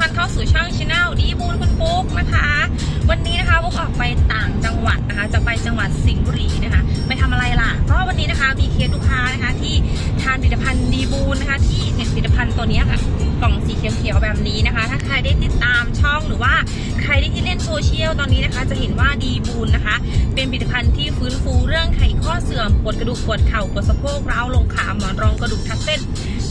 ท่านเข้าสู่ช่องช anel ดีบูนคุณปุ๊กนะคะ วันนี้นะคะปุ๊กออกไปต่างจังหวัดนะคะ จะไปจังหวัดสิงห์บุรีนะคะ ไปทำอะไรล่ะ ก็วันนี้นะคะมีเคสลูกค้านะคะที่ทานผลิตภัณฑ์ดีบูนนะคะ ที่เนี่ยผลิตภัณฑ์ตัวนี้ค่ะกล่องสีเขียวๆแบบนี้นะคะ ถ้าใครได้ติดตามช่องหรือว่าใครได้ที่เล่นโซเชียลตอนนี้นะคะ จะเห็นว่าดีบูนนะคะ เป็นผลิตภัณฑ์ที่ฟื้นฟูเรื่องไขข้อเสื่อมปวดกระดูกปวดเข่าปวดสะโพกร้าวลงขาหมอนรองกระดูกทับเส้น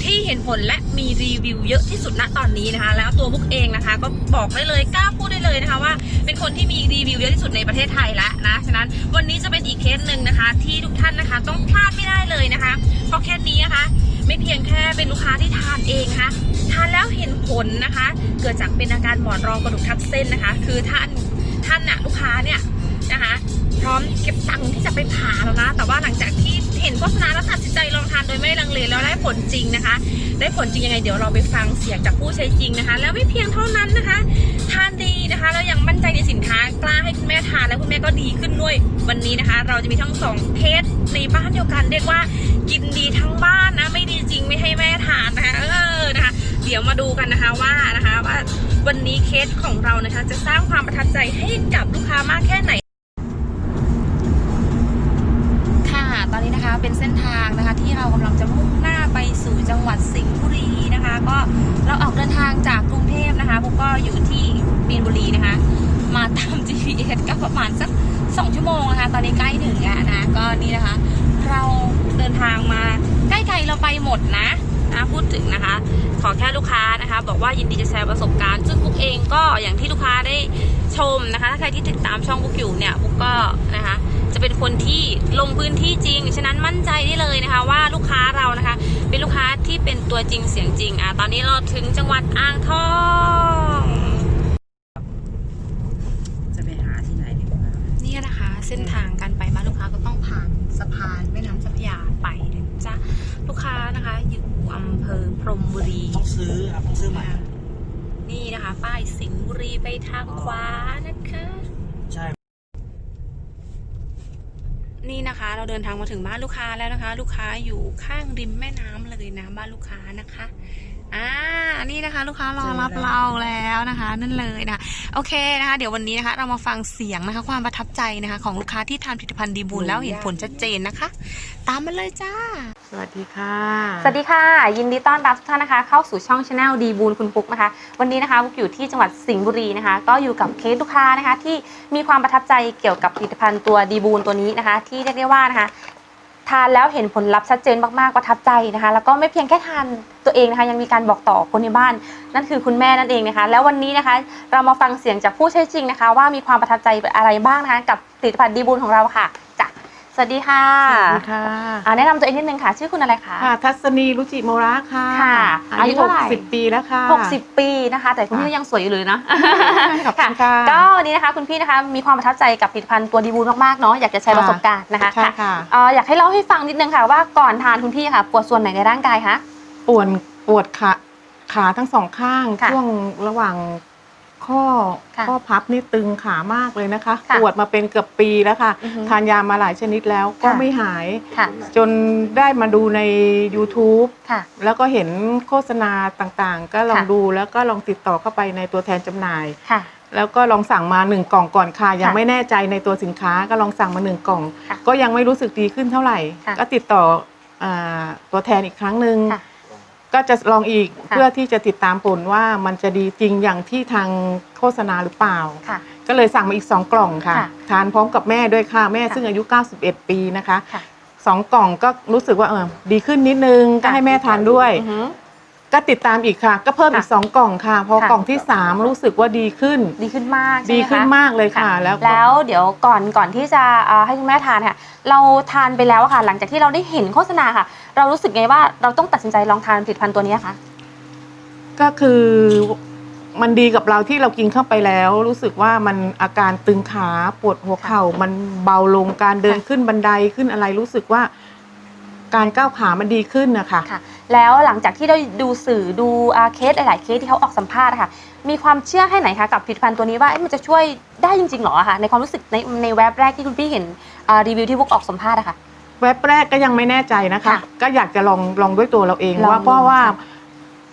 ที่เห็นผลและมีรีวิวเยอะที่สุดณตอนนี้นะคะ แล้วตัวบุ๊กเองนะคะ ก็บอกได้เลยกล้าพูดได้เลยนะคะว่า เป็นคนที่มีรีวิวเยอะที่สุดในประเทศไทยแล้วนะฉะนั้นวันนี้จะเป็นอีกเคสหนึ่งนะคะ ที่ทุกท่านนะคะต้องพลาดไม่ได้เลยนะคะ เพราะเคสนี้นะคะไม่เพียงแค่เป็นลูกค้าที่ทานเองนะคะทานแล้วเห็นผลนะคะ เกิดจากเป็นอาการหมอนรองกระดูกทับเส้นนะคะ คือท่านท่านน่ะลูกค้าเนี่ยนะคะ พร้อมเก็บตังค์ที่จะไปผ่าแล้วนะ แต่ว่าหลังจากที่ เห็นโฆษณาแล้วตัดสินใจลองทานโดยไม่ลังเลแล้วได้ผลจริงนะคะ ได้ผลจริงยังไงเดี๋ยวเราไปฟังเสียงจากผู้ใช้จริงนะคะ แล้วไม่เพียงเท่านั้นนะคะ ทานดีนะคะแล้วยังมั่นใจในสินค้ากล้าให้คุณแม่ทานแล้วคุณแม่ก็ดีขึ้นด้วยวันนี้นะคะ เราจะมีทั้งสองเคสในบ้านเดียวกันเรียกว่ากินดีทั้งบ้านนะไม่ดีจริงไม่ให้แม่ทานนะคะเออนะคะเดี๋ยวมาดูกันนะคะว่านะคะว่าวันนี้เคสของเรานะคะจะสร้างความประทับใจให้กับลูกค้ามากแค่ไหน ค่ะ ตอนนี้นะคะ เป็นเส้นทางนะคะ ที่เรากำลังจะมุ่งหน้าไปสู่จังหวัดสิงห์บุรีนะคะ ก็เราออกเดินทางจากกรุงเทพนะคะบุกก็อยู่ที่มีนบุรีนะคะ มาตาม GPS ก็ประมาณสักสองชั่วโมงนะคะ ตอนนี้ใกล้ถึงแล้วนะก็นี่นะคะ เราเดินทางมาใกล้ๆเราไปหมดนะ นะพูดถึงนะคะ ขอแค่ลูกค้านะคะ บอกว่ายินดีจะแชร์ประสบการณ์ซึ่งบุ๊กเองก็อย่างที่ลูกค้าได้ชมนะคะ ถ้าใครที่ติดตามช่องบุ๊กอยู่เนี่ยบุ๊กก็นะคะจะเป็นคนที่ลงพื้นที่จริง ฉะนั้นมั่นใจได้เลยนะคะ ว่าลูกค้าเรานะคะ เป็นลูกค้าที่เป็นตัวจริงเสียงจริงอะตอนนี้เราถึงจังหวัดอ่างทอง จะไปหาที่ไหนดีกว่านี่นะคะ เส้นทางการไปบ้านลูกค้าก็ต้องผ่านสะพานแม่น้ำเจ้าพระยาไปนะจ๊ะลูกค้านะคะอยู่ อำเภอพรหมบุรีต้องซื้อครับต้องซื้อใหม่นี่นะคะ ป้ายสิงห์บุรีไปทางขวานะคะใช่นี่นะคะ เราเดินทางมาถึงบ้านลูกค้าแล้วนะคะ ลูกค้าอยู่ข้างริมแม่น้ำเลยนะบ้านลูกค้านะคะอ่านี่นะคะ ลูกค้ารอรับเราแล้วนะคะ นั่นเลยนะโอเคนะคะ เดี๋ยววันนี้นะคะ เรามาฟังเสียงนะคะ ความประทับใจนะคะ ของลูกค้าที่ทานผลิตภัณฑ์ดีบูลแล้วเห็นผลชัดเจนนะคะ ตามมาเลยจ้า สวัสดีค่ะ สวัสดีค่ะ ยินดีต้อนรับทุกท่านนะคะ เข้าสู่ช่องช anel ดีบูลคุณปุ๊กนะคะ วันนี้นะคะปุ๊กอยู่ที่จังหวัดสิงห์บุรีนะคะ ก็อยู่กับเคสลูกค้านะคะ ที่มีความประทับใจเกี่ยวกับผลิตภัณฑ์ตัวดีบูลตัวนี้นะคะ ที่เรียกได้ว่านะคะ ทานแล้วเห็นผลลัพธ์ชัดเจนมากๆประทับใจนะคะ แล้วก็ไม่เพียงแค่ทานตัวเองนะคะ ยังมีการบอกต่อคนในบ้าน นั่นคือคุณแม่นั่นเองนะคะ แล้ววันนี้นะคะ เรามาฟังเสียงจากผู้ใช้จริงนะคะ ว่ามีความประทับใจอะไรบ้างนะคะ กับผลิตภัณฑ์ดีบูลของเราค่ะจ้ะ วัสดีค่ะสวัสดีค่ะอ่าแนะนำตัวเองนิดนึงค่ะ ชื่อคุณอะไรคะ ค่ะ ทัศนีรุจิโมระค่ะค่ะอายุเท่าไหร่สิบปีแล้วค่ะ 60 ปีนะคะ แต่คุณพี่ยังสวยอยู่เลยนะขอบคุณค่ะก็วันนี้นะคะคุณพี่นะคะมีความประทับใจกับผลิตภัณฑ์ตัวดีบูลมากๆเนาะอยากจะแชร์ประสบการณ์นะคะใช่ค่ะเอ่ออยากให้เล่าให้ฟังนิดนึงค่ะว่าก่อนทานคุณพี่ค่ะ ปวดส่วนไหนในร่างกายคะปวดปวดขาขาทั้งสองข้างค่ะช่วงระหว่าง ข้อค่ะข้อพับนี่ตึงขามากเลยนะคะ ค่ะปวดมาเป็นเกือบปีแล้วค่ะ อือฮึทานยามาหลายชนิดแล้วก็ค่ะ ไม่หาย ค่ะ จนได้มาดูใน YouTube ค่ะ แล้วก็เห็นโฆษณาต่างๆ ก็ลองค่ะ ดูแล้วก็ลองติดต่อเข้าไปในตัวแทนจำหน่าย ค่ะ แล้วก็ลองสั่งมาหนึ่งกล่องก่อนค่ะ ยังค่ะไม่แน่ใจในตัวสินค้าก็ลองสั่งมาหนึ่งกล่อง ค่ะก็ยังไม่รู้สึกดีขึ้นเท่าไหร่ ค่ะก็ติดต่ออาตัวแทนอีกครั้งหนึ่งค่ะ ก็จะลองอีกค่ะ เพื่อที่จะติดตามผลว่ามันจะดีจริงอย่างที่ทางโฆษณาหรือเปล่า ค่ะ ก็เลยสั่งมาอีก 2 กล่องค่ะ ค่ะทานพร้อมกับแม่ด้วยค่ะแม่ค่ะซึ่งอายุ 91 ปีนะคะค่ะสองกล่องก็รู้สึกว่าเออดีขึ้นนิดนึงก็ค่ะ ให้แม่ทานด้วย อือหือ ก็ติดตามอีกค่ะ ก็เพิ่มอีกค่ะ2กล่องค่ะ พอค่ะกล่องที่ 3 รู้สึกว่าดีขึ้น ดีขึ้นมากใช่ดีไหมคะขึ้นมากเลยค่ะ แล้วก็แล้วเดี๋ยวก่อนก่อนที่จะเอ่อให้คุณแม่ทานค่ะ เราทานไปแล้วอะค่ะ หลังจากที่เราได้เห็นโฆษณาค่ะ เรารู้สึกไงว่าเราต้องตัดสินใจลองทานผลิตภัณฑ์ตัวนี้คะ ก็คือมันดีกับเราที่เรากินเข้าไปแล้ว รู้สึกว่ามันอาการตึงขาปวดหัวเข่า มันเบาลงการเดินค่ะขึ้นบันไดขึ้นอะไรรู้สึกว่า การก้าวขามันดีขึ้นนะคะ ค่ะ แล้วหลังจากที่ได้ดูสื่อดูอ่าเคสหลายๆเคสที่เขาออกสัมภาษณ์อะค่ะ มีความเชื่อแค่ไหนคะกับผลิตภัณฑ์ตัวนี้ว่าเอ๊ะมันจะช่วยได้จริงๆหรออะคะในความรู้สึกในในเว็บแรกที่คุณพี่เห็นอ่ารีวิวที่พวกออกสัมภาษณ์อะค่ะ เว็บแรกก็ยังไม่แน่ใจนะคะ ค่ะก็อยากจะลองลองด้วยตัวเราเองลองว่าเพราะดูว่าค่ะ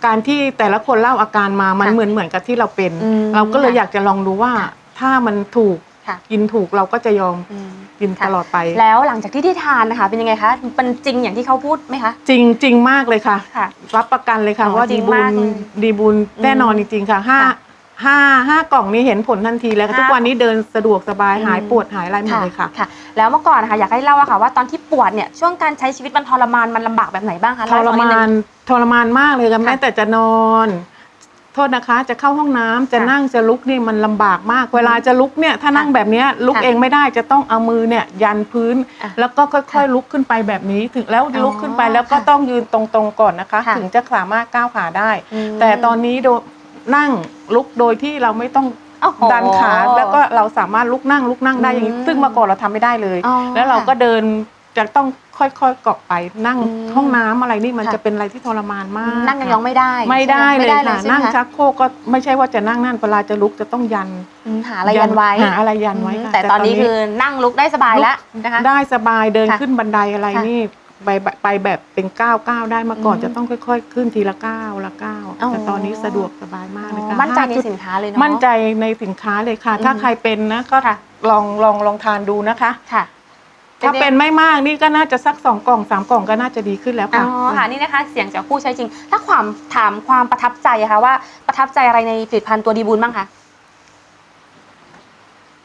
การที่แต่ละคนเล่าอาการมามันค่ะเหมือนเหมือนกับที่เราเป็น อืมเราก็เลยค่ะอยากจะลองดูว่าค่ะถ้ามันถูก ค่ะกินถูกเราก็จะยอมอืม กินค่ะตลอดไป แล้วหลังจากที่ที่ทานนะคะ เป็นยังไงคะเป็นจริงอย่างที่เขาพูดไหมคะ จริงจริงมากเลยค่ะ ค่ะ รับประกันเลยค่ะ อ๋อว่าจริดีงบุมากญเลยดีบุญแน่นอนจริงๆค่ะห้าค่ะห้าห้ากล่องนี้เห็นผลทันทีแล้วค่ะห้าทุกวันนี้เดินสะดวกสบายอืมหายปวดหายอะไรหมดเลยค่ะ ค่ะ แล้วเมื่อก่อนนะคะอยากให้เล่าอะค่ะว่าตอนที่ปวดเนี่ยช่วงการใช้ชีวิตมันทรมานมันลำบากแบบไหนบ้างคะทเล่ให้รฟังดมาง นทรมานมากเลยค่ะค่ะแม้แต่จะนอน โทษนะคะ จะเข้าห้องน้ำจะค่ะนั่งจะลุกนี่มันลำบากมาก เวลาจะลุกเนี่ยถ้านั่งค่ะแบบเนี้ยลุกค่ะเองไม่ได้จะต้องเอามือเนี่ยยันพื้น อะแล้วก็ค่อยค่ะๆลุกขึ้นไปแบบนี้ถึงแล้วอ๋อลุกขึ้นไปแล้วก็ค่ะต้องยืนตรงๆก่อนนะคะ ค่ะถึงจะสามารถก้าวขาได้ อืม แต่ตอนนี้โดนั่งลุกโดยที่เราไม่ต้องโอ้โห ดันขาแล้วก็เราสามารถลุกนั่งลุกนั่งได้อย่างนี้ อืมซึ่งเมื่อก่อนเราทำไม่ได้เลย อ๋อแล้วเราก็เดินจะต้อง ค่อยๆเกาะไปนั่งอืมห้องน้ำอะไรนี่มันค่ะ จะเป็นอะไรที่ทรมานมากนั่งยองๆไม่ได้ไม่ได้ใช่หเลยค่ะ ใช่ไหมนั่งคะชักโครกก็ไม่ใช่ว่าจะนั่งนั่นเวลาจะลุกจะต้องยันอืมหาอะไรยันไว้หาอะไรยันไว้อืมค่ะ แต่ตอนนี้คือนั่งลุกได้สบายแล้วนะคะ ได้สบายเดินค่ะขึ้นบันไดอะไรค่ะนี่ไปไปแบบเป็นก้าวก้าวได้มาก่อนอืมจะต้องค่อย ๆ ขึ้นทีละก้าวละก้าวอ๋อ แต่ตอนนี้สะดวกสบายมากเลยค่ะมั่นใจในห้าจุดสินค้าเลยเนาะ มั่นใจในสินค้าเลยค่ะอืมถ้าใครเป็นนะก็ค่ะ ลองลองลองทานดูนะคะ ค่ะ ถ้าเป็นไม่มากนี่ก็น่าจะสักสองกล่องสามกล่องก็น่าจะดีขึ้นแล้วอ๋ค่ะ อค่ะนี่นะคะเสียงจากผู้ใช้จริง ถ้าความถามความประทับใจอะคะว่าประทับใจอะไรในผลิตภัณฑ์ตัวดีบูลบ้างคะ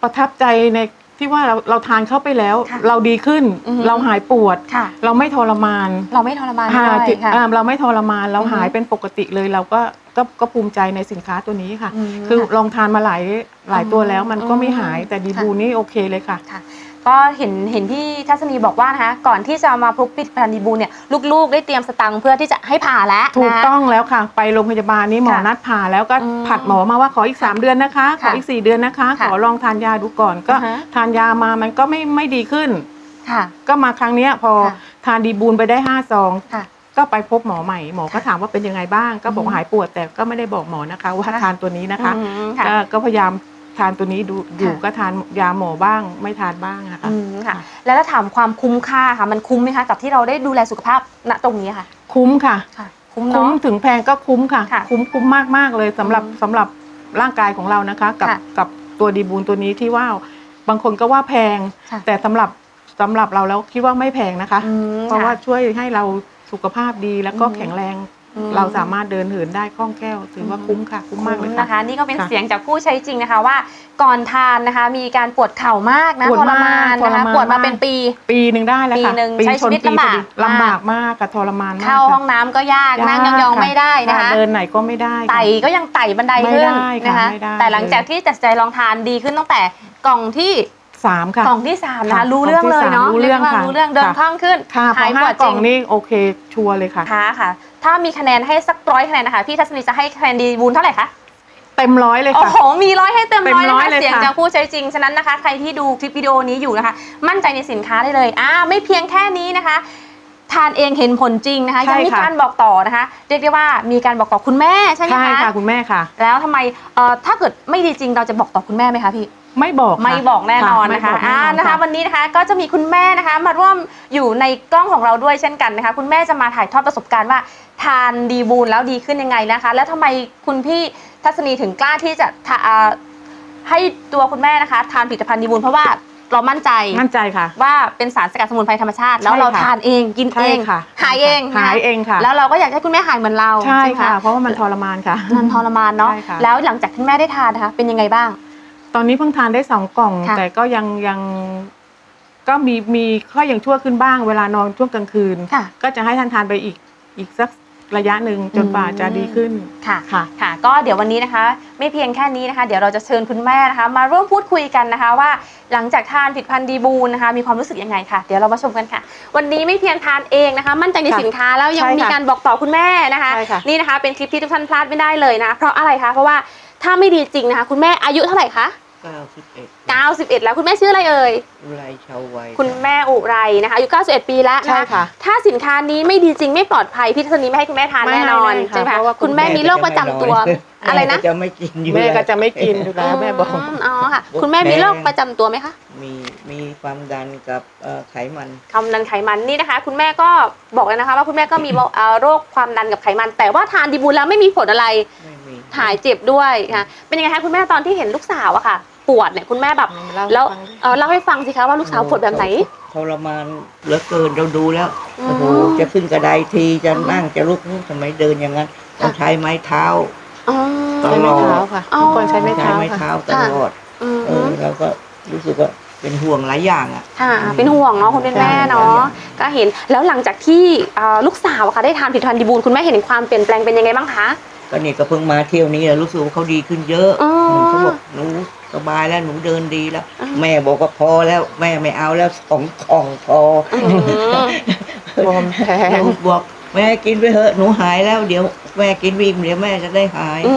ประทับใจในที่ว่าเราเราทานเข้าไปแล้ว ค่ะเราดีขึ้น อือฮึ เราหายปวด ค่ะ เราไม่ทรมานเราไม่ทรมานอ่าด้วยที่ค่ะ อ่าเราไม่ทรมานเราอือฮึหายเป็นปกติเลยเราก็ก็ก็ภูมิใจในสินค้าตัวนี้ค่ะอืมคือค่ะลองทานมาหลายหลายตัวแล้วมันก็ไม่อืมหายแต่ดีค่ะบูนี่โอเคเลยค่ะ ค่ะ ก็เห็นเห็นพี่ทัศนีบอกว่านะคะก่อนที่จะมาพบผลิตภัณฑ์ดีบูลเนี่ยลูกๆ ได้เตรียมสตังค์เพื่อที่จะให้ผ่าแล้วถูกนะ ต้องแล้วค่ะ ไปโรงพยาบาลนี้หมอค่ะนัดผ่าแล้วก็อืมผัดหมอมาว่าขออีก 3 เดือนนะคะ ขอค่ะอีก 4 เดือนนะคะค่ะขอลองทานยาดูก่อนก็อ่าฮะ ทานยามามันก็ไม่ไม่ดีขึ้น ค่ะ ก็มาครั้งเนี้ยพอค่ะ ทานดีบูลไปได้ห้าซองค่ะ ก็ไปพบหมอใหม่หมอก็ถามว่าเป็นยังไงบ้าง ก็บอกอืมหายปวดแต่ก็ไม่ได้บอกหมอนะคะ ว่าค่ะ ทานตัวนี้นะคะ อืมค่ะ ก็ก็พยายาม ทานตัวนี้ดูอยู่ค่ะก็ทานยาหมอบ้าง ไม่ทานบ้างนะคะอืมค่ะ แล้วถ้าถามความคุ้มค่าค่ะ มันคุ้มไหมคะกับที่เราได้ดูแลสุขภาพณตรงนี้ค่ะ คุ้มค่ะ ค่ะ คุ้มคุ้มเนาะ ถึงแพงก็คุ้มค่ะ ค่ะคุ้มคุ้มมากมากๆเลยสำหรับอืมสำหรับร่างกายของเรานะคะ กับค่ะกับตัวดีบูลตัวนี้ที่ว่าบางคนก็ว่าแพง ค่ะ แต่สำหรับสำหรับเราแล้วคิดว่าไม่แพงนะคะ อืมเพราะว่าค่ ช่วยให้เราสุขภาพดีแล้วก็อืม แข็งแรงอืม เราสามารถเดินเหินได้คล่องแคล่วถือว่าอืมคุ้มค่ะคุ้มมากเลยคุ้ค่ะนะคะ นี่ก็เป็นค่ะเสียงจากผู้ใช้จริงนะคะว่าก่อนทานนะคะ มีการปวดเข่ามากนะปวดทรมานมากนะคะทรมานปวดมามากเป็นปี ปีหนึ่งได้แล้วค่ะปีหนึ่งปีใช้ชีวิตชนปีลำบากพอดีลำบากมากค่ะทรมานมากเข้าค่ะห้องน้ำก็ยากนั่งากยองๆไม่ได้นะคะเดินไหนก็ไม่ได้ค่ะไต่ก็ยังไต่บันไดไม่ขึ้นได้ค่ะนะคะไม่ได้แต่หลังจากที่ตัดสินใจลองทานดีขึ้นตั้งแต่กล่องที่สามค่ะกล่องที่สามนะคะค่ะรู้เรื่องเลยเนาะกล่องที่สามรู้เรื่องยกว่าค่ะรู้เรื่องเดินค่ะคล่องขึ้นค่ะพอหายปห้าวดกจล่ริองงนี่โอเคชัวร์เลยค่ะค่ะค่ะ ถ้ามีคะแนนให้สักร้อยคะแนนนะคะพี่ทัศนีจะให้คะแนนดีบูลเท่าไหร่คะเต็มร้อยเลยโอ้ค่ะ โหมีร้อยให้เต็มเต็มร้อยร้อยนะคะเลยเสียงค่ะจากผู้ใช้จริง ฉะนั้นนะคะ ใครที่ดูคลิปวิดีโอนี้อยู่นะคะ มั่นใจในสินค้าได้เลยอ่าไม่เพียงแค่นี้นะคะ ทานเองเห็นผลจริงนะคะใช่ยังมีค่ะ การบอกต่อนะคะ เรียกได้ว่ามีการบอกต่อคุณแม่ใช่ไหมใช่คะค่ะคุณแม่ค่ะ แล้วทำไมเอ่อถ้าเกิดไม่ดีจริงเราจะบอกต่อคุณแม่ไหมคะพี่ ไม่บอกค่ะไม่บอกแน่นอนนะคะไม่บอกแน่อ่านอนนะคะค่ะวันนี้นะคะก็จะมีคุณแม่นะคะมาร่วมอยู่ในกล้องของเราด้วยเช่นกันนะคะ คุณแม่จะมาถ่ายทอดประสบการณ์ว่า ทานดีบูลแล้วดีขึ้นยังไงนะคะ แล้วทำไมคุณพี่ทัศนีถึงกล้าที่จะทาอ่าให้ตัวคุณแม่นะคะ ทานผลิตภัณฑ์ดีบูลเพราะว่า เรามั่นใจมั่นใจค่ะ ว่าเป็นสารสกัดสมุนไพรธรรมชาติ แล้วใช่เราค่ะทานเองกินใช่เองค่ะ หายเองนะคะหายเองค่ะ แล้วเราก็อยากให้คุณแม่หายเหมือนเราใช่ไหมค่ะ เพราะว่ามันทรมานค่ะมันทรมานเนาะใช่ค่ะแล้วหลังจากที่แม่ได้ทานนะคะเป็นยังไงบ้าง ตอนนี้เพิ่งทานได้สองกล่องค่ะแต่ก็ยังยังก็มีมีข้อยังชั่วขึ้นบ้าง เวลานอนช่วงกลางคืนค่ะก็จะให้ท่านทานไปอีกอีกสัก ระยะหนึ่งจนกว่าจะดีขึ้น ค่ะค่ะ ค่ะ ก็เดี๋ยววันนี้นะคะ ไม่เพียงแค่นี้นะคะ เดี๋ยวเราจะเชิญคุณแม่นะคะ มาร่วมพูดคุยกันนะคะว่าหลังจากทานผลิดพันธ์ดีบูลนะคะ มีความรู้สึกยังไงค่ะ เดี๋ยวเรามาชมกันค่ะ วันนี้ไม่เพียงทานเองนะคะ มั่นใจในค่ะสินค้าแล้วยังใช่ค่ะมีการบอกต่อคุณแม่นะคะใช่ค่ะนี่นะคะ เป็นคลิปที่ทุกท่านพลาดไม่ได้เลยนะ เพราะอะไรคะ เพราะว่าถ้าไม่ดีจริงนะคะ คุณแม่อายุเท่าไหร่คะ เก้าสิบเอ็ด91 แล้วคุณแม่ชื่ออะไรเอ่ยอุไรชาววัยคุณแม่อุไรนะคะอายุ91 ปีแล้วนใช่ค่ะถ้าสินค้านี้ไม่ดีจริงไม่ปลอดภัยพี่ทัศนีไม่ให้คุณแม่ทานไม่แน่นอนไม่ค่ะใช่ไหมเพคะราะว่าคุณคุณแม่มีโรคประจำตัวอะไรนะแม่ก็จะไม่กินอยู่แม่ก็ล้วจะไม่กินอยู่แล้วแม่บอก มอ๋อค่ะ คุณแม่มีโรคประจำตัวไหมคะ มีมีความดันกับเอ่อไขมัน ความดันไขมันนี่นะคะ คุณแม่ก็บอกเลยนะคะว่าคุณแม่ก็มีโรคเอ่อโรคความดันกับไขมัน แต่ว่าทานดีบูลแล้วไม่มีผลอะไรไม่มี หายเจ็บด้วยค่ะเป็นยังไงคะคุณแม่ตอนที่เห็นลูกสาวอะค่ะ ปวดเนี่ยคุณแม่แบบเล่าให้แล้วฟังดิเอ่อเล่าให้ฟังสิคะว่าลูกสาวปวดแบบไหนทรมานเหลือเกินเราดูแล้วอืมโอ้โหจะขึ้นกระไดทีจะนั่งจะลุกทำไมเดินอย่างนั้นต้องใช้ไม้เท้าอ๋อตใช้ลไม้อดเท้าค่ะอ๋อทุกคนใช้ไม้ใช้เท้าไม้ค่ะเท้าตลอดอืมเออเราก็รู้สึกว่าเป็นห่วงหลายอย่างอะค่ะ เป็นห่วงเนาะคุณเป็นแม่เนาะก็เห็นแล้วหลังจากที่เอ่อลูกสาวอะค่ะได้ทานผลิตภัณฑ์ดีบูลคุณแม่เห็นความเปลี่ยนแปลงเป็นยังไงบ้างคะก็นี่ก็เพิ่งมาเที่ยวนี้อะรู้สึกว่าเขาดีขึ้นเยอะอ๋อเขาบอกหนู สบายแล้วหนูเดินดีแล้วอ๋อแม่บอกว่าพอแล้ว แม่ไม่เอาแล้วสองกล่องพออืมบวมแทหงนูบอกแม่กินไปเถอะหนูหายแล้วเดี๋ยวแม่กินวิมเดี๋ยวแม่จะได้หาย อื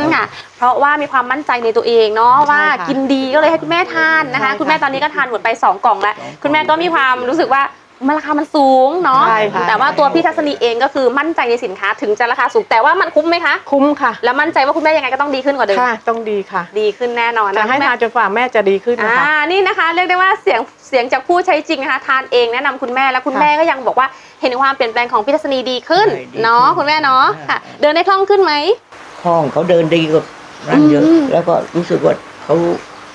มค่ะ เพราะว่ามีความมั่นใจในตัวเองเนาะว่ากินดีก็เลยให้คุณแม่ทานนะคะ คุณแม่ตอนนี้ก็ทานหมดไปสองกล่องแล้ว คุณแม่ก็มีความรู้สึกว่า มันราคามันสูงเนาะใช่ค่ะ แต่ว่าตัวพี่ทัศนีเองก็คือมั่นใจในสินค้าถึงจะราคาสูงแต่ว่ามันคุ้มไหมคะ คุ้มค่ะ แล้วมั่นใจว่าคุณแม่ยังไงก็ต้องดีขึ้นกว่าเดิม ค่ะ ต้องดีค่ะดีขึ้นแน่นอนจะนะให้คุณแม่ ทานจนกว่าแม่จะดีขึ้นอ่านะคะนี่นะคะ เรียกได้ว่าเสียงเสียงจากผู้ใช้จริงนะคะ ทานเองแนะนำคุณแม่แล้วคุณค่ะแม่ก็ยังบอกว่าเห็นความเปลี่ยนแปลงของพี่ทัศนีดีขึ้นใช่ดีเนาะขึ้นคุณแม่เนาะอ่าค่ะเดินได้คล่องขึ้นไหม ห้องเขาเดินดีกว่านั่นเยอะ อืม แล้วก็รู้สึกว่าเขา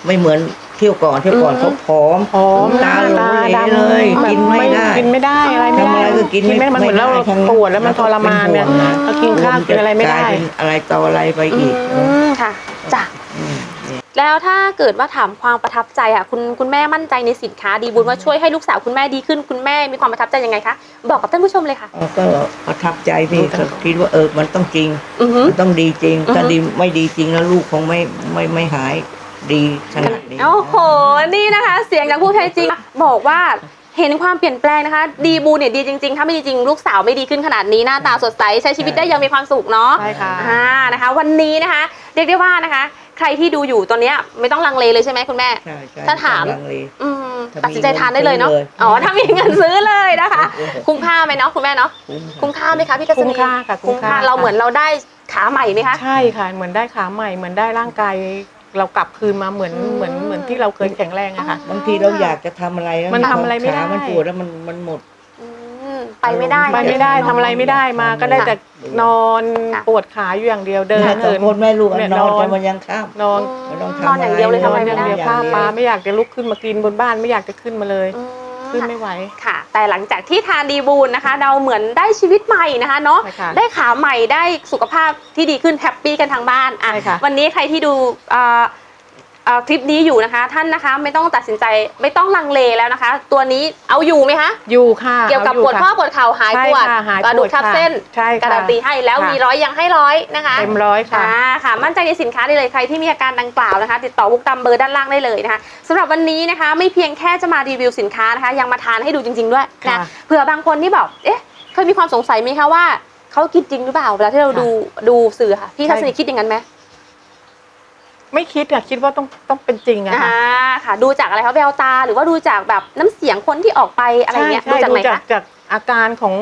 ไม่เหมือน เที่ยวก่อนเที่ยวก่อนอืมเขาผอมหอมตาเหลตายดำเลยแบบกินไม่ได้กินไม่ได้อะไรไม่ทำได้อะไรก็กินไม่ไม่มันเหมือนเราไม่ได้ทั้งปวดแล้วมันทรมานเนี่ยแล้วก็เรากินข้าวกินอะไรไม่ได้กลายเป็นอะไรต่ออะไรไปอีกอืมค่ะจ้ะอืมเนี่ยแล้วถ้าเกิดว่าถามความประทับใจอะคุณคุณแม่มั่นใจในสินค้าดีบุญว่าช่วยให้ลูกสาวคุณแม่ดีขึ้นคุณแม่มีความประทับใจยังไงคะบอกกับท่านผู้ชมเลยค่ะอ๋อก็ประทับใจพี่ก็คิดว่าเออมันต้องจริงอือหือมันต้องดีจริงถ้าอือฮึดีไม่ดีจริงแล้วลูกคงไม่ไม่ไม่หาย ดีขนาดนี้ โอ้โห นี่นะคะ เสียงจากผู้ใช้จริง บอกว่าเห็นความเปลี่ยนแปลงนะคะ ดีบูเนี่ยดีจริงๆ ถ้าไม่ดีจริงลูกสาวไม่ดีขึ้นขนาดนี้หน้าตาสดใสใช้ชีวิตได้อยังมีความสุขเนาะใช่ค่ะอ่านะคะ วันนี้นะคะ เรียกได้ว่านะคะ ใครที่ดูอยู่ตอนเนี้ยไม่ต้องลังเลเลยใช่ไหมคุณแม่ใช่ใช่ถ้าถามลังเลอืมถ้ามีตัดสินใจทานได้เลยเนาะเงินซื้อเลยอ๋อถ้ามีเงินซื้อเลยนะคะโอ้โหคุ้มค่าไหมเนาะคุณแม่เนาะคุ้มคุ้มค่าไหมคะพี่ทัศนีคุ้มค่าค่ะคุ้คุ้มมค่าค่าเราเหมือนเราได้ขาใหม่ไหมคะใช่ค่ะเหมือนได้ขาใหม่เหมือนได้ร่างกาย เรากลับคืนมาเหมือนอืมเหมือนเหมือนที่เราเคยแข็งแรงอะค่ะ บางทีเราอยากจะทำอะไรแล้วมันทำอะไรไม่ได้ ขามันปวดแล้วมันมันหมด อืมไปไม่ได้ ไปไม่ได้ทำอะไรไม่ได้มา ก็ได้แต่นอนค่ะ ปวดขาอยู่อย่างเดียวเดินเนี่ยสอเหิงน คนแม่ลูกอะเนี่ยนอนนอน กันวันยังข้าม นอนไม่ต้องนอนอย่างเดียวเลยทำทำอะอะไรไรอไม่ย่างได้เดียวข้าวปลาไม่อยากจะลุกขึ้นมากินบนบ้านไม่อยากจะขึ้นมาเลย อืม ขึ้นไม่ไหวค่ะ แต่หลังจากที่ทานดีบูลนะคะ เราเหมือนได้ชีวิตใหม่นะคะเนาะใช่ค่ะได้ขาใหม่ได้สุขภาพที่ดีขึ้นแฮปปี้กันทางบ้านอะใช่ค่ะวันนี้ใครที่ดูเอ่อเอ่อ คลิปนี้อยู่นะคะ ท่านนะคะไม่ต้องตัดสินใจไม่ต้องลังเลแล้วนะคะ ตัวนี้เอาอยู่ไหมคะอยู่ค่ะเกี่ยวกับอาปวดข้อปวดเข่าหายใช่ปวดค่ะหายกระดูกปวทับค่ะเส้นใช่ค่ะการันตีให้แล้วค่ะมีร้อยยังให้ร้อยนะคะเต็มร้อยค่ะอ่าค่ะ มั่นใจในสินค้าได้เลยใครที่มีอาการดังกล่าวนะคะ ติดต่อวุกตามเบอร์ด้านล่างได้เลยนะคะสำหรับวันนี้นะคะ ไม่เพียงแค่จะมารีวิวสินค้านะคะ ยังมาทานให้ดูจริง ๆ ด้วยนะค่ะเผื่อบางคนที่บอกเอ๊ะเคยมีความสงสัยไหมคะว่าเขากินจริงหรือเปล่าเวลาที่เราค่ะดูดูสื่อค่ะพี่ใช่ทัศนีคิดอย่างนั้นไหม ไม่คิดอะคิดว่าต้องต้องเป็นจริงอะอ่าค่ะค่ะ ดูจากอะไรคะแววตา หรือว่าดูจากแบบน้ำเสียงคนที่ออกไปอะไรเงี้ยใช่ดูจากดูไหนจากคะ จากอาการของ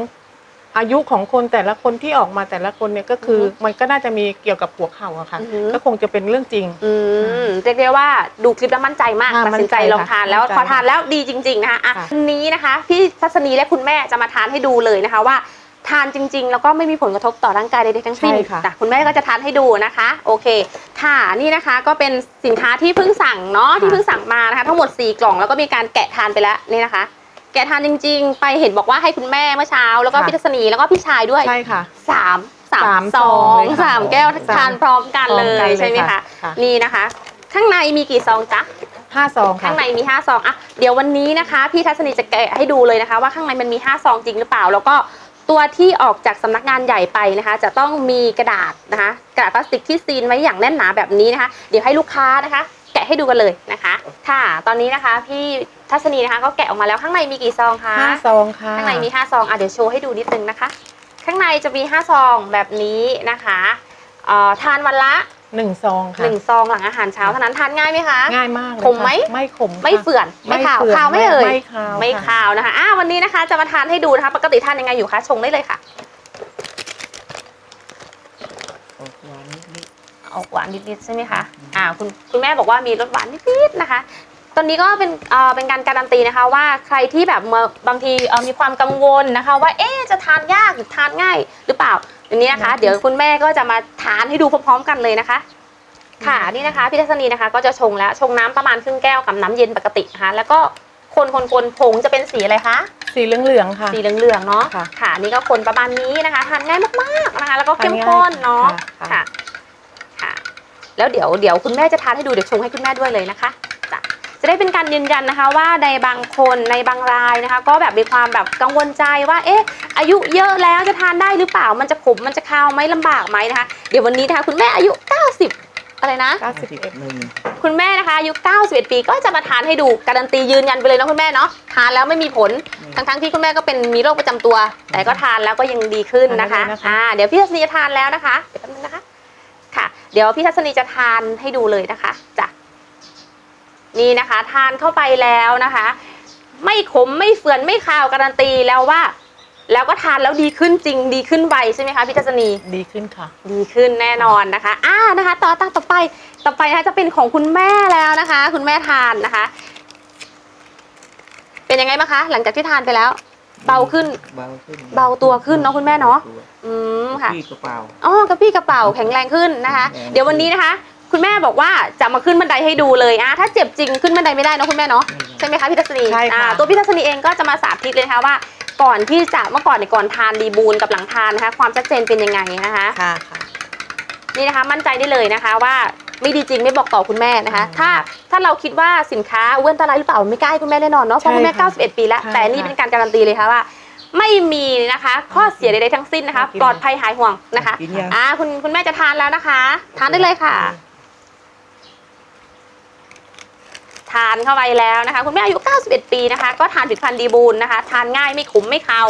อายุของคนแต่ละคนที่ออกมาแต่ละคนเนี่ยก็คือออฮึมันก็น่าจะมีเกี่ยวกับหัวเข่าอะค่ะ อือฮึ ก็คงจะเป็นเรื่องจริง อืมเรียกได้ว่าดูคลิปแล้วมั่นใจมากค่ะตัดสินใจมั่นใจลองทานแล้วมั่นใจพอทานแล้วดีจริง ๆนะคะอะค่ะ วันนี้นะคะพี่ทัศนีและคุณแม่จะมาทานให้ดูเลยนะคะว่า ทานจริง ๆ แล้วก็ไม่มีผลกระทบต่อร่างกายใดๆทั้งสิ้นใช่ค่ะแต่คุณแม่ก็จะทานให้ดูนะคะ โอเค ค่ะ นี่นะคะก็เป็นสินค้าที่เพิ่งสั่งเนาะที่เพิ่งสั่งมานะคะ ทั้งหมด 4 กล่องแล้วก็มีการแกะทานไปแล้วนี่นะคะ แกะทานจริง ๆ ไปเห็นบอกว่าให้คุณแม่เมื่อเช้า แล้วก็พี่ทัศนีแล้วก็พี่ชายด้วยใช่ค่ะ สามสามสามซอซองงเลยค่ะสามแก้วสามทานพร้อมกันเลพร้อมกัยนเลยใช่ไหมคะค่ะค่ะ นี่นะคะ ข้างในมีกี่ซองจ๊ะ ห้าซองค่ะ ข้างในมี 5 ซองอะเดี๋ยววันนี้นะคะ พี่ทัศนีจะแกะให้ดูเลยนะคะ ว่าข้างในมันมี 5 ซองจริงหรือเปล่า แล้วก็ ตัวที่ออกจากสำนักงานใหญ่ไปนะคะ จะต้องมีกระดาษนะคะ กระดาษพลาสติกที่ซีนไว้อย่างแน่นหนาแบบนี้นะคะ เดี๋ยวให้ลูกค้านะคะ แกะให้ดูกันเลยนะคะ ค่ะ ตอนนี้นะคะพี่ทัศนีนะคะ ก็แกะออกมาแล้วข้างในมีกี่ซองคะห้าซองค่ะข้างในมี5ซองอะเดี๋ยวโชว์ให้ดูนิดนึงนะคะ ข้างในจะมี5ซองแบบนี้นะคะเอ่อทานวันละ หนึ่งซองค่ะหนึ่งซองหลังอาหารเช้าเท่านั้นทานง่ายไหมคะ ง่ายมากเลยขมไหมค่ะไม่ขมค่ะไม่เฝื่อนไม่ขาวเฝื่อนขาวไม่เอ่ยไม่ขาวไม่ค่ะขาวนะคะอ่าวันนี้นะคะจะมาทานให้ดูนะคะ ปกติทานยังไงอยู่คะชงได้เลยค่ะออกหวานนิดออกหวานนิดๆใช่ไหมคะอ่าคุณคุณแม่บอกว่ามีรสหวานนิดๆนะคะตอนนี้ก็เป็นเอ่อเป็นการการันตีนะคะว่าใครที่แบบมาบางทีเอ่อมีความกังวลนะคะ ว่าเอ๊ะจะทานยากหรือทานง่ายหรือเปล่า อันนี้นะคะ เดี๋ยวคุณแม่ก็จะมาทานให้ดูพร้อมๆกันเลยนะคะ ค่ะนี่นะคะพี่ทัศนีนะคะ ก็จะชงแล้วชงน้ำประมาณครึ่งแก้วกับน้ำเย็นปกตินะคะแล้วก็คนคนคนผงจะเป็นสีอะไรคะสีเหลืองๆค่ะสีเหลืองๆเนาะค่ะค่ะนี่ก็คนประมาณนี้นะคะทานง่ายมากๆนะคะ แล้วก็เข้มทานง่ายข้นเนาะค่ะค่ะ ค่ะ แล้วเดี๋ยวเดี๋ยวคุณแม่จะทานให้ดูเดี๋ยวชงให้คุณแม่ด้วยเลยนะคะ จ้ะจะได้เป็นการยืนยันนะคะว่าในบางคนในบางรายนะคะ ก็แบบมีความแบบกังวลใจว่าเอ๊ะอายุเยอะแล้วจะทานได้หรือเปล่ามันจะขมมันจะคาวไหมลำบากไหมนะคะเดี๋ยววันนี้นะคะคุณแม่อายุ 90 อะไรนะๆเก้าสิบสิบเอ็ดหนึ่งคุณแม่นะคะอายุ 91 ปีก็จะมาทานให้ดูการันตียืนยันไปเลยนะคุณแม่เนาะทานแล้วไม่มีผลทั้งๆที่คุณแม่ก็เป็นมีโรคประจำตัว แต่ก็ทานแล้วก็ยังดีขึ้นนะคะทานได้เลยนะคะอ่าเดี๋ยวพี่ทัศนีจะทานแล้วนะคะเดี๋ยวแป๊บนึงนะคะค่ะ เดี๋ยวพี่ทัศนีจะทานให้ดูเลยนะคะจ้ะ นี่นะคะ ทานเข้าไปแล้วนะคะ ไม่ขมไม่เฟื่อนไม่คาวการันตีแล้วว่า แล้วก็ทานแล้วดีขึ้นจริงดีขึ้นไวใช่ไหมคะพี่ทัศนีดีขึ้นค่ะ ดีขึ้นแน่นอนนะคะอ่านะคะ ต่อตั้งต่อไปต่อไปนะคะจะเป็นของคุณแม่แล้วนะคะ คุณแม่ทานนะคะ เป็นยังไงบ้างคะ หลังจากที่ทานไปแล้ว เบาขึ้น เบาขึ้นเบาตัวขึ้นเนาะคุณแม่เนาะ อืมค่ะ พี่กระเป๋า อ๋อกระปี้กระเป๋าแข็งแรงขึ้นนะคะ แข็งแรง เดี๋ยววันนี้นะคะ คุณแม่บอกว่าจะมาขึ้นบันไดให้ดูเลยอะถ้าเจ็บจริงขึ้นบันไดไม่ได้เนาะคุณแม่เนาะใช่ไหมคะพี่ทัศนีใช่ค่ะ อ่าตัวพี่ทัศนีเองก็จะมาสาธิตเลยนะคะว่า ก่อนที่จะเมื่อก่อนในยก่อนทานดีบูนกับหลังทานนะคะ ความชัดเจนเป็นยังไงนะคะ ค่ะค่ะ นี่นะคะมั่นใจได้เลยนะคะว่าไม่ดีจริงไม่บอกต่อคุณแม่นะคะ อืมถ้าถ้าเราคิดว่าสินค้าเว้นอันตรายหรือเปล่าไม่กล้าให้คุณแม่แน่นอนเนาะเพราะคุณแม่ ใช่ค่ะ91 ปีแล้ว ใช่แต่นี่ค่ะเป็นการการันตีเลยค่ะว่า ไม่มีนะคะ ข้อเสียใดๆทั้งสิ้นนะคะ กินปลอดภัยหายห่วงนะคะกินยัง อ่าคุณคุณแม่จะทานแล้วนะคะ ทานได้เลยค่ะ ทานเข้าไปแล้วนะคะ คุณแม่อายุ 91 ปีนะคะ ก็ทานผลิตภัณฑ์ดีบูลนะคะ ทานง่ายไม่ขมไม่คาว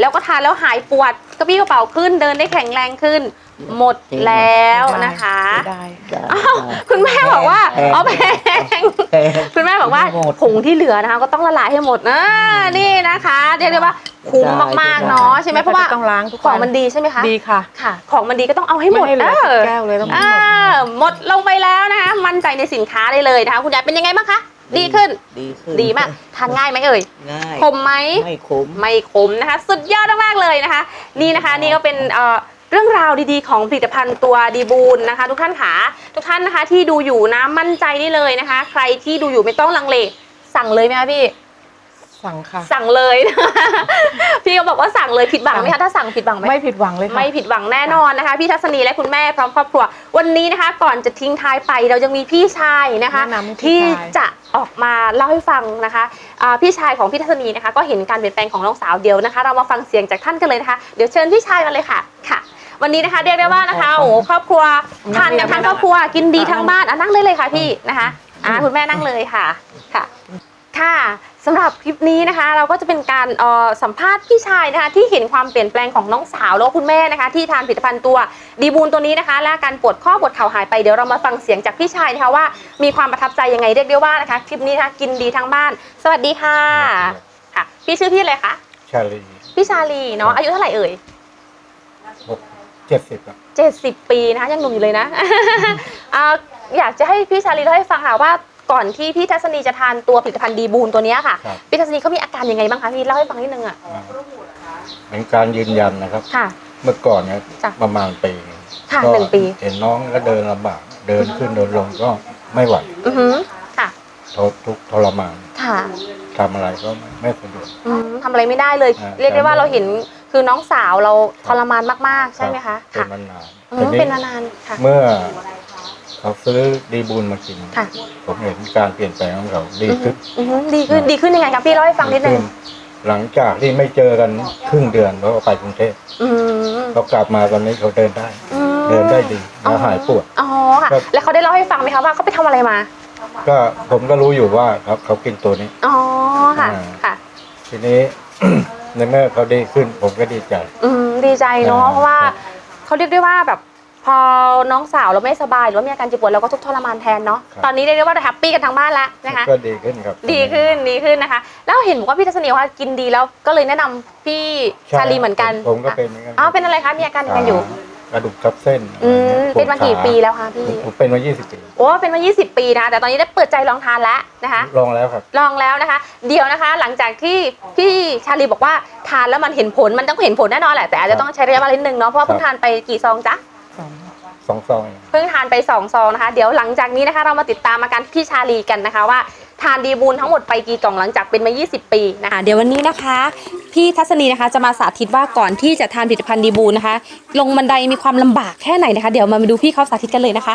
แล้วก็ทานแล้วหายปวดกระปี้กระเป๋าขึ้นเดินได้แข็งแรงขึ้น หมดแล้วนะคะ ได้ได้อ้าวคุณแม่บอกว่าแพงเอาแพงแพงคุณแม่บอกว่าหมดผงที่เหลือนะคะ ก็ต้องละลายให้หมดนะนี่นะคะเรียกได้ว่าคุ้มได้มากๆเนาะใช่ไหมเพราะว่าต้องล้างทุกของวัมันดีใช่ไหมคะดีค่ะค่ะ ของมันดีก็ต้องเอาให้หมดไให้เหลือเอสัอกแก้วเลยต้องหมอ่าดหมดลงไปแล้วนะคะมั่นใจในสินค้าได้เลยนะคะคุณยายเป็นยังไงบ้างคะ ดีขึ้น ดีขึ้นดีมาก ทานง่ายไหมเอ่ย ง่าย คมไหมไม่ขม ไม่ขมนะคะ สุดยอดมากๆเลยนะคะ นี่นะคะนี่ก็เป็นเอ่อเรื่องราวดีๆ ของผลิตภัณฑ์ตัวดีบูลนะคะ ทุกท่านขาทุกท่านนะคะที่ดูอยู่นะมั่นใจได้เลยนะคะ ใครที่ดูอยู่ไม่ต้องลังเลสั่งเลยไหมคะพี่ สั่งค่ะ สั่งเลย พี่ก็บอกว่าสั่งเลยผิดหวังไหมคะถ้าสั่งผิดหวังไหมไม่ผิดหวังเลยค่ะไม่ผิดหวังแน่นอนนะคะ พี่ทัศนีและคุณแม่พร้อมครอบครัว วันนี้นะคะ ก่อนจะทิ้งท้ายไปเรายังมีพี่ชายนะคะแนะนำให้พี่ที่ชายจะออกมาเล่าให้ฟังนะคะอ่าพี่ชายของพี่ทัศนีนะคะ ก็เห็นการเปลี่ยนแปลงของน้องสาวเดียวนะคะ เรามาฟังเสียงจากท่านกันเลยนะคะเดี๋ยวเชิญพี่ชายมาเลยค่ะค่ะวันนี้นะคะเรียกได้ว่านะคะโอ้โหครอบครัวทานกันทั้งครอบครัวกินดีทั้งบ้านอะนั่งได้เลยค่ะพี่นะคะอ่าคุณแม่นั่งเลยค่ะค่ะ ค่ะสำหรับคลิปนี้นะคะ เราก็จะเป็นการเอ่อสัมภาษณ์พี่ชายนะคะ ที่เห็นความเปลี่ยนแปลงของน้องสาวแล้วก็คุณแม่นะคะ ที่ทานผลิตภัณฑ์ตัวดีบูนตัวนี้นะคะ และอาการปวดข้อปวดเข่าหายไปเดี๋ยวเรามาฟังเสียงจากพี่ชายนะคะว่ามีความประทับใจยังไงเรียกได้ว่านะคะ คลิปนี้นะคะกินดีทั้งบ้าน สวัสดีค่ะค่ะ พี่ชื่อพี่อะไรคะชาลีพี่ชาลีเนาะอายุเท่าไหร่เอ่ยหกเจ็ดสิบครับ70ปีนะคะยังหนุ่มอยู่เลยนะอ่าอยากจะให้พี่ชาลีเล่าให้ฟังค่ะว่า ก่อนที่พี่ทัศนีจะทานตัวผลิตภัณฑ์ดีบูนตัวเนี้ยค่ะ ครับ พี่ทัศนีเขามีอาการยังไงบ้างคะพี่เล่าให้ฟังนิดนึงอะ อ่าเป็นการยืนยันนะครับ ค่ะ เมื่อก่อนเนี่ยจ้ะ ประมาณปีหนึ่งค่ะก็หนึ่งปี เห็นน้องก็เดินลำบากเดินขึ้นเดินลงก็ไม่ไหวอือหือค่ะ ทนทุกข์ทรมานค่ะ ทำอะไรก็ไม่สะดวก อืมทำอะไรไม่ได้เลย อ่าเรียกได้ว่าใช่เราเห็นคือน้องสาวเราทรมานมากๆ ใช่ไหมคะเป็นค่ะมานานอืทีมนี้เป็นมานานค่ะ เมื่อ เขาซื้อดีบูลมากิน ค่ะ ผมเห็นการเปลี่ยนแปลงของเขาดีขึ้นอือหือดีขึ้นดีขึ้นยังไงครับพี่เล่าให้ฟังนิดนึดีงขึ้หลังจากที่ไม่เจอกันครึ่งเดือนเพราะว่าไปกรุงเทพอืมเขากลับมาตอนนี้เขาเดินได้ อืมเดินได้ดีแล้วหายปวด อ๋อค่ะ ครับ แล้วเขาได้เล่าให้ฟังไหมคะว่าเขาไปทำอะไรมา ก็ผมก็รู้อยู่ว่าเขาเขากินตัวนี้ อ๋อค่ะ อ่า ค่ะ ทีนี้ ในเมื่อเขาดีขึ้นผมก็ดีใจ อืมดีใจเนาะ อ่าเพราะว่าเขาเรียกได้ว่าแบบ พอน้องสาวเราไม่สบายหรือว่ามีอาการเจ็บปวดเราก็ทุกข์ทรมานแทนเนาะครับ ตอนนี้เรียกได้ว่าแฮปปี้กันทั้งบ้านแล้วนะคะ ก็ดีขึ้นครับ ดีขึ้นดีขึ้นนะคะ แล้วเห็นบอกว่าพี่ทัศนีว่ากินดีแล้วก็เลยแนะนำพี่ใช่ชาลีเหมือนกันผมก็เป็นเหมือนกันอ๋อเป็นอะไรคะมีอาการยังไงอยู่กระดูกทับเส้นอืมปวดเป็นมากี่ขปีแล้วคะพี่ผมเป็นมา 20 ปี โอ้เป็นมา 20 ปีนะคะแต่ตอนนี้ได้เปิดใจลองทานแล้วนะคะ ลองแล้วครับ ลองแล้วนะคะ เดี๋ยวนะคะ หลังจากที่พี่ชาลีบอกว่าทานแล้วมันเห็นผลมันต้องเห็นผลแน่นอนแหละแต่อาจจะต้องใช้ระยะเวลานิดนึงเนาะเพราะว่าเพิ่งครับทานไปกี่ซองจ๊ะ สองซองเอง เพิ่งทานไป2ซองนะคะ เดี๋ยวหลังจากนี้นะคะ เรามาติดตามอาการพี่ชาลีกันนะคะว่าทานดีบูลทั้งหมดไปกี่กล่องหลังจากเป็นมา 20 ปีนะคะ เดี๋ยววันนี้นะคะ พี่ทัศนีนะคะจะมาสาธิตว่าก่อนที่จะทานผลิตภัณฑ์ดีบูนนะคะ ลงบันไดมีความลำบากแค่ไหนนะคะ เดี๋ยวมาดูพี่เขาสาธิตกันเลยนะคะ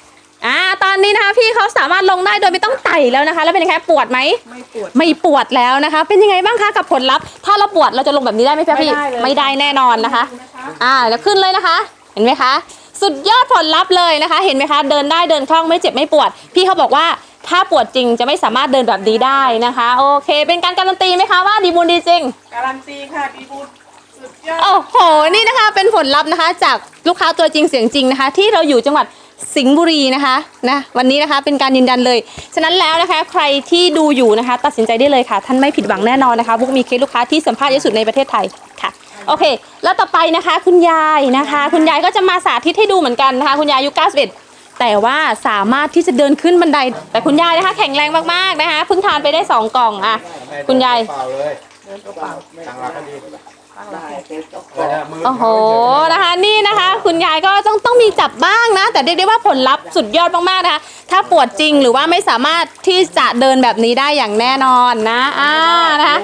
อ่าตอนนี้นะคะพี่เขาสามารถลงได้โดยไม่ต้องไต่แล้วนะคะ แล้วเป็นยังไงปวดไหมไม่ปวด ไม่ปวดแล้วนะคะ เป็นยังไงบ้างคะกับผลลัพธ์ ถ้าเราปวดเราจะลงแบบนี้ได้ไหมคะพี่ไม่ได้เลย ไม่ได้แน่นอนนะคะนะคะอ่าแล้วขึ้นเลยนะคะ เห็นไหมคะ สุดยอดผลลัพธ์เลยนะคะ เห็นไหมคะ เดินได้เดินคล่องไม่เจ็บไม่ปวด พี่เขาบอกว่าถ้าปวดจริงจะไม่สามารถเดินแบบนี้ได้นะคะ โอเค เป็นการการันตีไหมคะว่าดีบุญดีจริง การันตีค่ะดีบูลสุดยอด โอ้โห นี่นะคะเป็นผลลัพธ์นะคะ จากลูกค้าตัวจริงเสียงจริงนะคะ ที่เราอยู่จังหวัด สิงห์บุรีนะคะนะวันนี้นะคะเป็นการยืนยันเลย ฉะนั้นแล้วนะคะใครที่ดูอยู่นะคะ ตัดสินใจได้เลยค่ะ ท่านไม่ผิดหวังแน่นอนนะคะพวกมีเคสลูกค้าที่สัมภาษณ์เยอะสุดในประเทศไทยค่ะโอเค แล้วต่อไปนะคะ คุณยายนะคะ คุณยายก็จะมาสาธิตให้ดูเหมือนกันนะคะ คุณยายอายุ91แต่ว่าสามารถที่จะเดินขึ้นบันได แต่คุณยายนะคะ แข็งแรงมากๆนะคะเพิ่งทานไปได้สองกล่องอะ คุณยายเปล่าเลยเดินเปล่างหลักให้ดี ตั้งหลักให้เออเนี่ยมือโอ้โหนะคะ นี่นะคะ คุณยายก็ต้องต้องมีจับบ้างนะ แต่เรียกได้ว่าผลลัพธ์สุดยอดมากๆนะคะ ถ้าปวดจริงหรือว่าไม่สามารถที่จะเดินแบบนี้ได้อย่างแน่นอนนะอ่านะคะ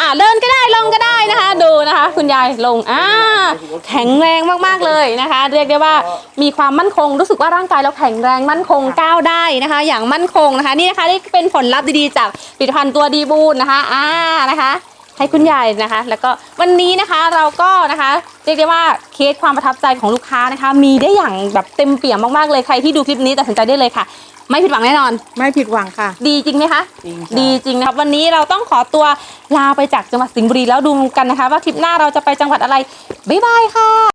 อ่าเดินก็ได้ลงก็ได้นะคะ ดูนะคะ คุณยายลงอ่าแข็งแรงมากๆเลยนะคะ เรียกได้ว่ามีความมั่นคงรู้สึกว่าร่างกายเราแข็งแรงมั่นคงก้าวได้นะคะ อย่างมั่นคงนะคะ นี่นะคะนี่เป็นผลลัพธ์ดีๆจากผลิตภัณฑ์ตัวดีบูนนะคะอ่านะคะ ให้คุณยายนะคะ แล้วก็วันนี้นะคะเราก็นะคะเรียกได้ว่าเคสความประทับใจของลูกค้านะคะ มีได้อย่างแบบเต็มเปี่ยมมากๆเลยใครที่ดูคลิปนี้ตัดสินใจได้เลยค่ะ ไม่ผิดหวังแน่นอน ไม่ผิดหวังค่ะ ดีจริงไหมคะ จริงค่ะ ดีจริงนะครับวันนี้เราต้องขอตัวลาไปจากจังหวัดสิงห์บุรีแล้วดูกันนะคะ ว่าทริปหน้าเราจะไปจังหวัดอะไรบ๊ายบายค่ะ